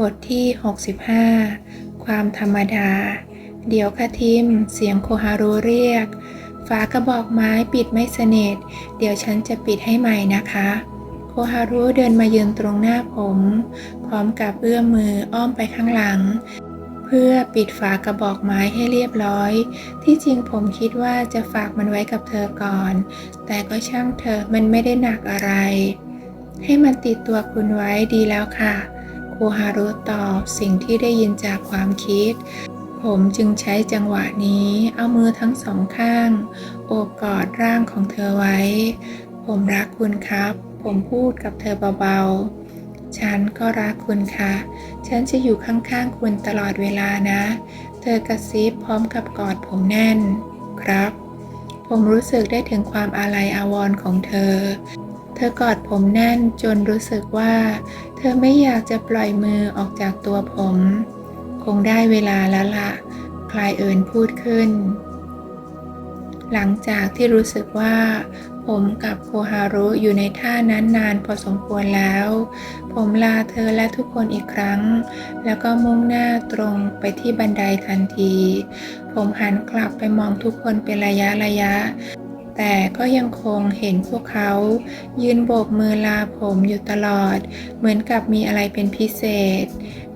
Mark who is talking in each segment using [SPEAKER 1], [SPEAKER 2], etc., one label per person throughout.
[SPEAKER 1] บทที่ 65 ความธรรมดา เดี๋ยวค่ะทิม เสียงโคฮารุเรียก ฝากระบอกไม้ปิดไม่สนิท เดี๋ยวฉันจะปิดให้ใหม่นะคะ โคฮารุเดินมายืนตรงหน้าผม พร้อมกับเอื้อมมืออ้อมไปข้างหลัง เพื่อปิดฝากระบอกไม้ให้เรียบร้อย ที่จริงผมคิดว่าจะฝากมันไว้กับเธอก่อน แต่ก็ช่างเถอมันไม่ได้หนักอะไร ให้มันติดตัวคุณไว้ดีแล้วค่ะ คฮารุตอบสิ่งที่ได้ยินจากความคิด ผมจึงใช้จังหวะนี้เอามือทั้งสองข้าง โอบกอดร่างของเธอไว้ ผมรักคุณครับ ผมพูดกับเธอเบาๆ ฉันก็รักคุณค่ะ ฉันจะอยู่ข้างๆคุณตลอดเวลานะ เธอกระซิบพร้อมกับกอดผมแน่น ครับ ผมรู้สึกได้ถึงความอาลัยอาวรณ์ของเธอ เธอกอดผมแน่นจนรู้สึกว่า เธอไม่อยากจะปล่อยมือออกจากตัวผม คงได้เวลาแล้วล่ะ คลายเอิญพูดขึ้น หลังจากที่รู้สึกว่า ผมกับโคฮารุอยู่ในท่านั้นนานพอสมควรแล้ว ผมลาเธอและทุกคนอีกครั้ง แล้วก็มุ่งหน้าตรงไปที่บันไดทันที ผมหันกลับไปมองทุกคนเป็นระยะระยะ แต่ก็ยังคงเห็นพวกเขา ยืนโบกมือลาผมอยู่ตลอด เหมือนกับมีอะไรเป็นพิเศษ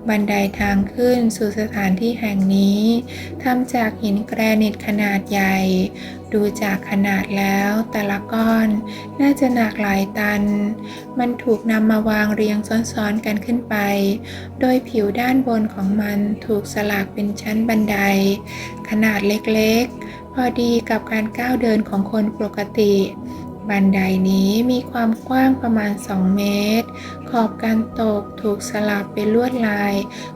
[SPEAKER 1] บันไดทางขึ้นสู่สถานที่แห่งนี้ทำจากหินแกรนิตขนาดใหญ่ ดูจากขนาดแล้วแต่ละก้อน น่าจะหนักหลายตัน มันถูกนำมาวางเรียงซ้อนๆกันขึ้นไป โดยผิวด้านบนของมันถูกสลักเป็นชั้นบันได ขนาดเล็กๆ พอดีกับการก้าวเดินของคนปกติ บันไดนี้มีความกว้างประมาณ 2 เมตร ขอบการตกถูกสลับเป็นลวดลาย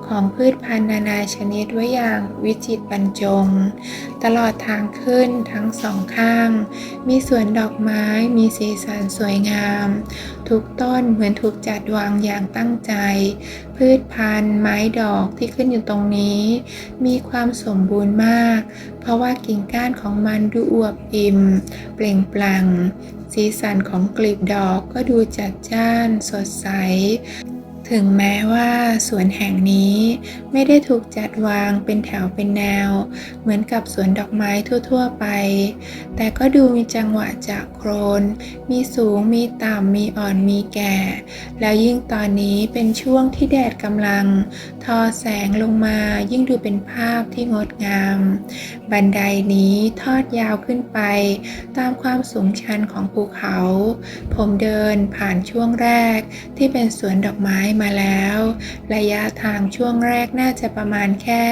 [SPEAKER 1] ของพืชพันธุ์นานาชนิดไว้อย่างวิจิตรบรรจง ตลอดทางขึ้นทั้งสองข้าง มีสวนดอกไม้มีสีสันสวยงาม ทุกต้นเหมือนถูกจัดวางอย่างตั้งใจ พืชพันธุ์ไม้ดอกที่ขึ้นอยู่ตรงนี้ มีความสมบูรณ์มาก เพราะว่ากิ่งก้านของมันดูอวบอิ่ม เปล่งปลั่ง สีสันของกลีบดอกก็ดูจัดจ้านสดใส ถึงแม้ว่าสวนแห่งนี้ไม่ได้ถูกจัดวางเป็นแถวเป็นแนว เหมือนกับสวนดอกไม้ทั่ว ๆ ไป แต่ก็ดูมีจังหวะจากโครน มีสูงมีต่ำมีอ่อนมีแก่ แล้วยิ่งตอนนี้เป็นช่วงที่แดดกำลัง ทอแสงลงมายิ่งดูเป็นภาพที่งดงาม บันไดนี้ทอดยาวขึ้นไป ตามความสูงชันของภูเขา ผมเดินผ่านช่วงแรกที่เป็นสวนดอกไม้มาแล้ว ระยะทางช่วงแรกน่าจะประมาณแค่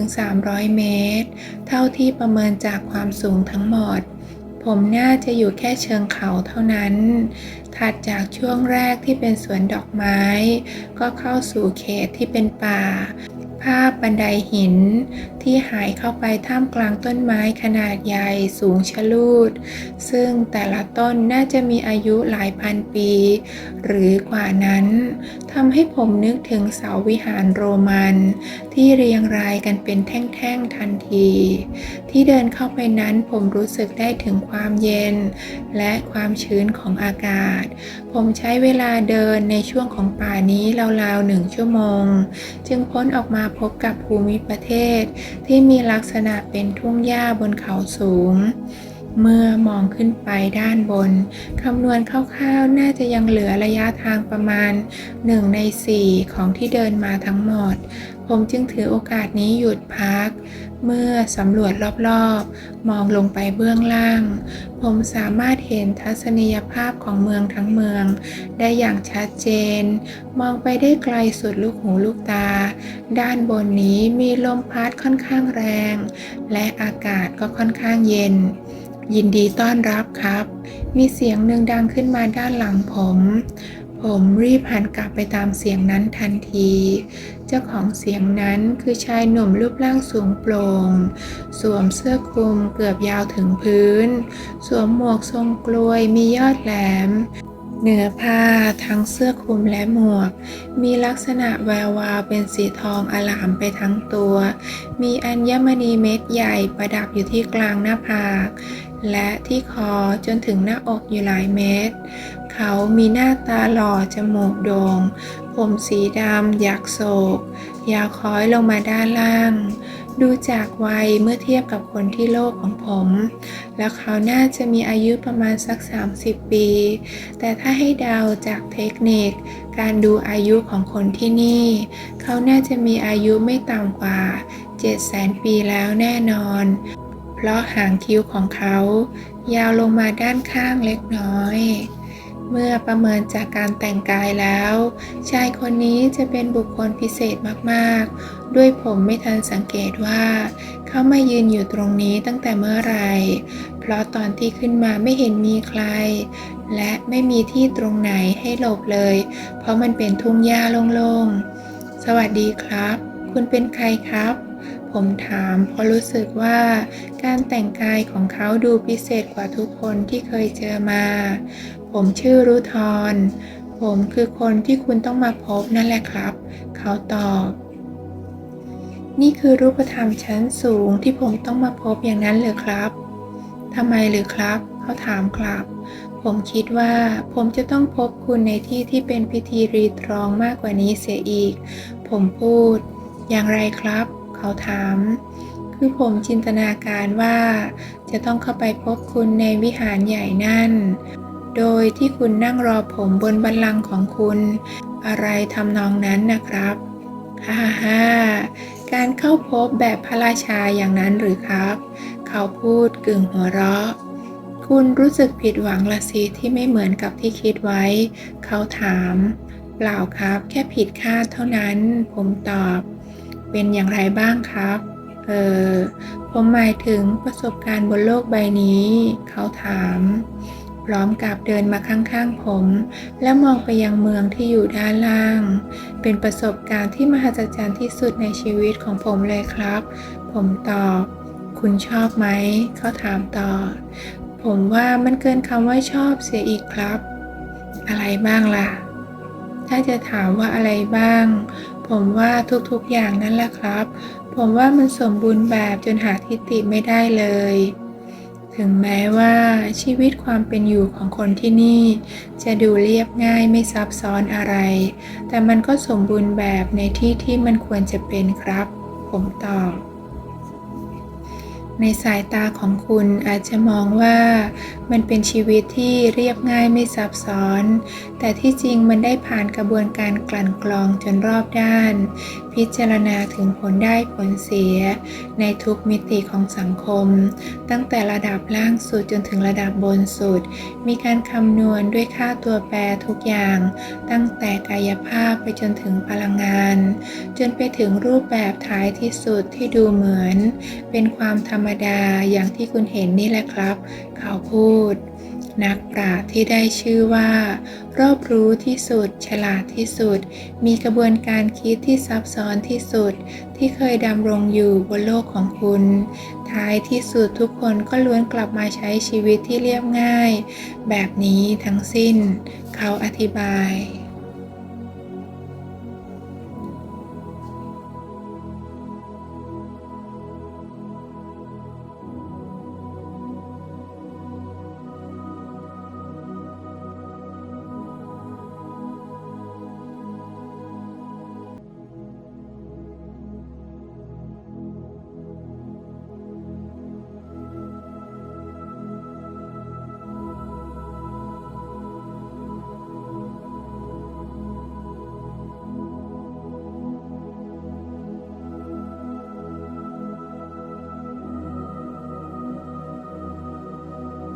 [SPEAKER 1] 2-300 เมตร เท่าที่ประเมินจากความสูงทั้งหมด ผมน่าจะอยู่แค่เชิงเขาเท่านั้น ถัดจากช่วงแรกที่เป็นสวนดอกไม้ ก็เข้าสู่เขตที่เป็นป่า ภาพบันไดหิน ที่หายเข้าไปท่ามกลางต้นไม้ขนาดใหญ่สูงชะลูด ซึ่งแต่ละต้นน่าจะมีอายุหลายพันปี หรือกว่านั้นทำให้ผมนึกถึงเสาวิหารโรมัน ที่เรียงรายกันเป็นแท่งๆทันที ที่เดินเข้าไปนั้นผมรู้สึกได้ถึงความเย็น และความชื้นของอากาศ ผมใช้เวลาเดินในช่วงของป่านี้ราวๆหนึ่งชั่วโมง จึงพ้นออกมาพบกับภูมิประเทศที่มีลักษณะเป็นทุ่งหญ้าบนเขาสูง เมื่อมองขึ้นไปด้านบน คำนวณคร่าวๆ น่าจะยังเหลือระยะทางประมาณ 1 ใน 4 ของที่เดินมาทั้งหมด ผมจึงถือโอกาสนี้หยุดพัก เมื่อสำรวจรอบๆ มองลงไปเบื้องล่าง ผมสามารถเห็นทัศนียภาพของเมืองทั้งเมือง ได้อย่างชัดเจน มองไปได้ไกลสุดลูกหูลูกตา ด้านบนนี้มีลมพัดค่อนข้างแรง และอากาศก็ค่อนข้างเย็น ยินดีต้อนรับครับ มีเสียงหนึ่งดังขึ้นมาด้านหลังผม ผมรีบหันกลับไปตามเสียงนั้นทันที เจ้าของเสียงนั้นคือชายหนุ่มรูปร่างสูงโปร่ง สวมเสื้อคลุมเกือบยาวถึงพื้น สวมหมวกทรงกลวยมียอดแหลม เนื้อผ้าทั้งเสื้อคลุมและหมวก มีลักษณะแวววาวเป็นสีทองอลามไปทั้งตัว มีอัญมณีเม็ดใหญ่ประดับอยู่ที่กลางหน้าผาก และที่คอจนถึงหน้าอกอยู่หลายเม็ดเขามีหน้าตาหล่อจมูกโด่งผมสีดำอยากโศก ยาวคล้อยลงมาด้านล่าง ดูจากวัยเมื่อเทียบกับคนที่โลกของผม แล้วเขาน่าจะมีอายุประมาณสัก 30 ปี แต่ถ้าให้เดาจากเทคนิค การดูอายุของคนที่นี่ เขาน่าจะมีอายุไม่ต่ำกว่า 700,000 ปีแล้วแน่นอน เพราะหางคิ้วของเขา ยาวลงมาด้านข้างเล็กน้อย เมื่อประเมินจากการแต่งกายแล้ว ชายคนนี้จะเป็นบุคคลพิเศษมากๆ ด้วยผมไม่ทันสังเกตว่า เขามายืนอยู่ตรงนี้ตั้งแต่เมื่อไร เพราะตอนที่ขึ้นมาไม่เห็นมีใคร และไม่มีที่ตรงไหนให้หลบเลย เพราะมันเป็นทุ่งหญ้าโล่งๆ สวัสดีครับ คุณเป็นใครครับผมถามเพราะรู้สึกว่าการแต่งกายของเขาดูพิเศษกว่าทุกคนที่เคยเจอมา ผมชื่อรุทรผมคือคนที่คุณต้องมาพบนั่นแหละครับ เขาตอบ นี่คือรูปธรรมชั้นสูงที่ผมต้องมาพบอย่างนั้นเลยครับทำไมหรือครับ เขาถามกลับ ผมคิดว่าผมจะต้องพบคุณในที่ที่เป็นพิธีรีตรองมากกว่านี้เสียอีก ผมพูด อย่างไรครับ เขาถาม คือผมจินตนาการว่า จะต้องเข้าไปพบคุณในวิหารใหญ่นั่น โดยที่คุณนั่งรอผมบนบัลลังก์ของคุณ อะไรทำนองนั้นนะครับฮ่าฮ่าการเข้าพบแบบพระราชาอย่างนั้นหรือครับ เขาพูดกึ่งหัวเราะ คุณรู้สึกผิดหวังละสิที่ไม่เหมือนกับที่คิดไว้ เขาถาม เปล่าครับ แค่ผิดคาดเท่านั้น ผมตอบ เป็นอย่างไรบ้างครับ เออ ผมหมายถึงประสบการณ์บนโลกใบนี้ เขาถาม พร้อมกับเดินมาข้างๆผม และมองไปยังเมืองที่อยู่ด้านล่าง เป็นประสบการณ์ที่มหัศจรรย์ที่สุดในชีวิตของผมเลยครับ ผมตอบ คุณชอบไหม เขาถามต่อ ผมว่ามันเกินคำว่าชอบเสียอีกครับ อะไรบ้างล่ะ ถ้าจะถามว่าอะไรบ้าง ผมว่าทุกๆอย่างนั่นแหละครับ ผมว่ามันสมบูรณ์แบบจนหาทิฏฐิไม่ได้เลย ถึงแม้ว่าชีวิตความเป็นอยู่ของคนที่นี่ จะดูเรียบง่ายไม่ซับซ้อนอะไร แต่มันก็สมบูรณ์แบบในที่ที่มันควรจะเป็นครับ ผมตอบในสายตาของคุณอาจจะมองว่ามันเป็นชีวิตที่เรียบง่ายไม่ซับซ้อน แต่ที่จริงมันได้ผ่านกระบวนการกลั่นกรองจนรอบด้าน พิจารณาถึงผลได้ผลเสีย ในทุกมิติของสังคม ตั้งแต่ระดับล่างสุดจนถึงระดับบนสุด มีการคำนวณด้วยค่าตัวแปรทุกอย่าง ตั้งแต่กายภาพไปจนถึงพลังงาน จนไปถึงรูปแบบท้ายที่สุดที่ดูเหมือน เป็นความธรรมดาอย่างที่คุณเห็นนี่แหละครับ เขาพูด นักปราชญ์ที่ได้ชื่อว่า รอบรู้ที่สุด ฉลาดที่สุด มีกระบวนการคิดที่ซับซ้อนที่สุด ที่เคยดำรงอยู่บนโลกของคุณ ท้ายที่สุดทุกคนก็ล้วนกลับมาใช้ชีวิตที่เรียบง่าย แบบนี้ทั้งสิ้น เขาอธิบาย